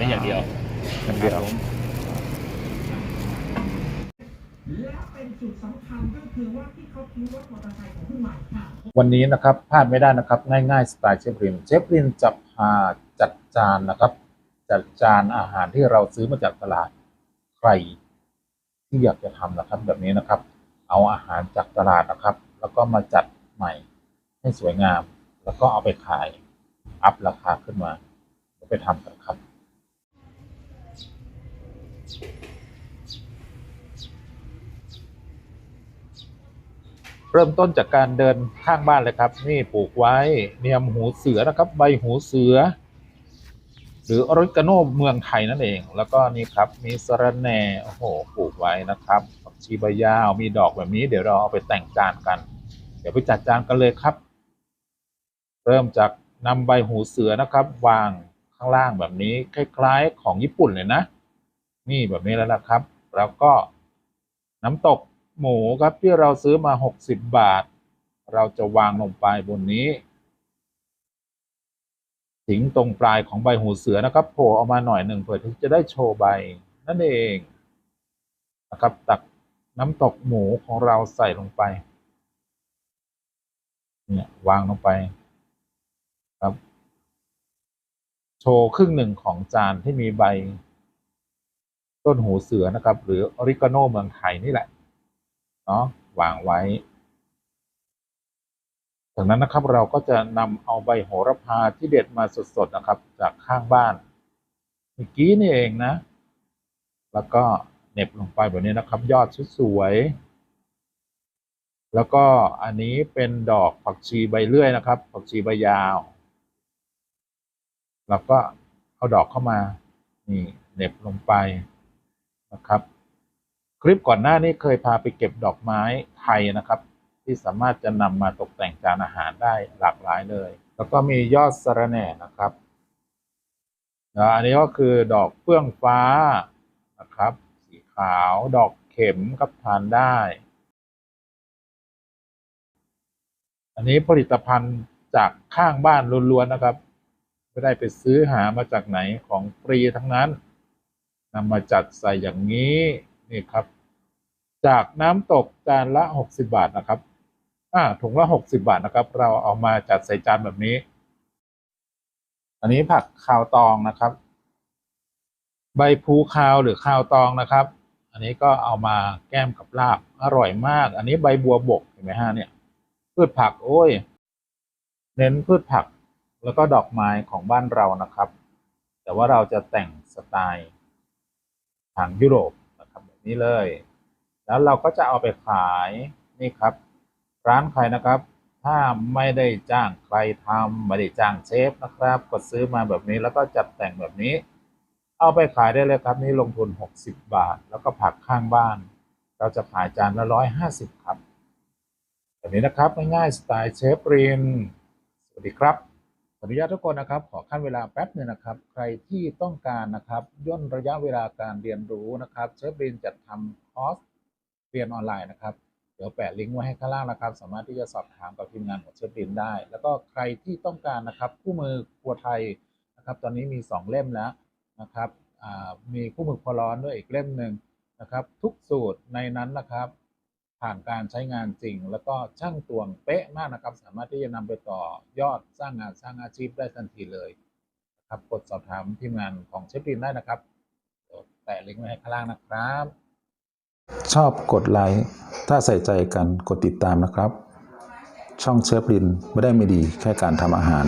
นี้อย่างเดียวอย่างเดียวครับผมและเป็นจุดสำคัญก็คือว่าที่เขาทิ้งรถมอเตอร์ไซค์ของผู้ใหม่ค่ะ วันนี้นะครับพลาดไม่ได้นะครับ ง่ายๆสไตล์เชฟรินเชฟรินจะพาจัดจานนะครับ จัดจานอาหารที่เราซื้อมาจากตลาดใครที่อยากจะทำนะครับ แบบนี้นะครับ เอาอาหารจากตลาดนะครับ แล้วก็มาจัดใหม่ให้สวยงาม แล้วก็เอาไปขาย อัพราคาขึ้นมาเดี๋ยวไปทำกันครับ เริ่มต้นจากการเดินข้างบ้านเลยครับ นี่ปลูกไว้เนียมหูเสือนะครับ ใบหูเสือ หรือออริกาโนเมืองไทยนั่นเอง แล้วก็นี่ครับมีสระแหน่โอ้โหปลูกไว้นะครับผักชีใบยาวมีดอกแบบนี้ เดี๋ยวเราเอาไปแต่งจานกัน เดี๋ยวไปจัดจานกันเลยครับ เริ่มจากนำใบหูเสือนะครับ วางข้างล่างแบบนี้คล้ายๆ ของญี่ปุ่นเลยนะ นี่แบบนี้แล้วนะครับ แล้วก็น้ำตก หมูครับที่เราซื้อมา 60 บาท เราจะวางลงไปบนนี้ถึงตรงปลายของใบหูเสือนะครับโผล่ออกมาหน่อยหนึ่งเพื่อที่จะได้โชว์ใบนั่นเองนะครับ ตักน้ำตกหมูของเราใส่ลงไปเนี่ยวางลงไปครับ โชว์ครึ่งหนึ่งของจานที่มีใบ ต้นหูเสือนะครับ หรือออริกาโนเมืองไทยนี่แหละ เนาะวางไว้จากนั้นนะครับเราก็จะนำเอาใบโหระพาที่เด็ดมาสดๆนะครับ จากข้างบ้านเมื่อกี้นี่เองนะ แล้วก็เน็บลงไปแบบนี้นะครับ ยอดสวยๆแล้วก็อันนี้เป็นดอกผักชีใบเลื่อยนะครับ ผักชีใบยาว แล้วก็เอาดอกเข้ามานี่เน็บลงไปนะครับ คลิปก่อนหน้านี้เคยพาไปเก็บดอกไม้ไทยนะครับ ที่สามารถจะนำมาตกแต่งจานอาหารได้หลากหลายเลย แล้วก็มียอดสะระแหน่นะครับอันนี้ก็คือดอกเฟื่องฟ้านะครับ สีขาวดอกเข็มครับทานได้ อันนี้ผลิตภัณฑ์จากข้างบ้านล้วนๆนะครับ ไม่ได้ไปซื้อหามาจากไหนของฟรีทั้งนั้นนำมาจัดใส่อย่างนี้ นี่ครับ จากน้ำตกจานละหกสิบาทนะครับ อ่าถุงละหกสิบาทนะครับ เราเอามาจัดใส่จานแบบนี้ อันนี้ผักคาวตองนะครับ ใบพูคาวหรือคาวตองนะครับ อันนี้ก็เอามาแก้มกับลาบอร่อยมาก อันนี้ใบบัวบกเห็นไหมฮะเนี่ย พืชผักโอ้ย เน้นพืชผักแล้วก็ดอกไม้ของบ้านเรานะครับ แต่ว่าเราจะแต่งสไตล์ทางยุโรป นี้เลย แล้วเราก็จะเอาไปขายนี่ครับ ร้านใครนะครับ ถ้าไม่ได้จ้างใครทำไม่ได้จ้างเชฟนะครับ ก็ซื้อมาแบบนี้แล้วก็จัดแต่งแบบนี้ เอาไปขายได้เลยครับ นี่ลงทุน 60 บาท แล้วก็ผักข้างบ้าน เราจะขายจานละ150ครับแบบนี้นะครับง่ายๆสไตล์เชฟรินสวัสดีครับ ออนุญาตทุกคนนะครับ ขอขั้นเวลาแป๊บหนึ่งนะครับ ใครที่ต้องการนะครับย่นระยะเวลาการเรียนรู้นะครับเชฟรินจัดทำคอร์สเรียนออนไลน์นะครับเดี๋ยวแปะลิงก์ไว้ให้ข้างล่างนะครับ สามารถที่จะสอบถามกับทีมงานของเชฟรินได้ แล้วก็ใครที่ต้องการนะครับคู่มือครัวไทยนะครับ ตอนนี้มี 2 เล่มแล้วนะครับมีคู่มือครัวร้อนด้วยอีกเล่มหนึ่งนะครับ ทุกสูตรในนั้นนะครับ ผ่านการใช้งานจริง แล้วก็ช่างตวงเป๊ะมากนะครับ สามารถที่จะนำไปต่อยอดสร้างงานสร้างอาชีพได้ทันทีเลยนะครับกดสอบถามทีมงานของเชฟรินได้นะครับเดี๋ยวแปะลิงก์ไว้ให้ข้างล่างนะครับ ชอบกดไลค์ถ้าใส่ใจกันกดติดตามนะครับ ช่องเชฟลินไม่ได้ไม่ดีแค่การทำอาหาร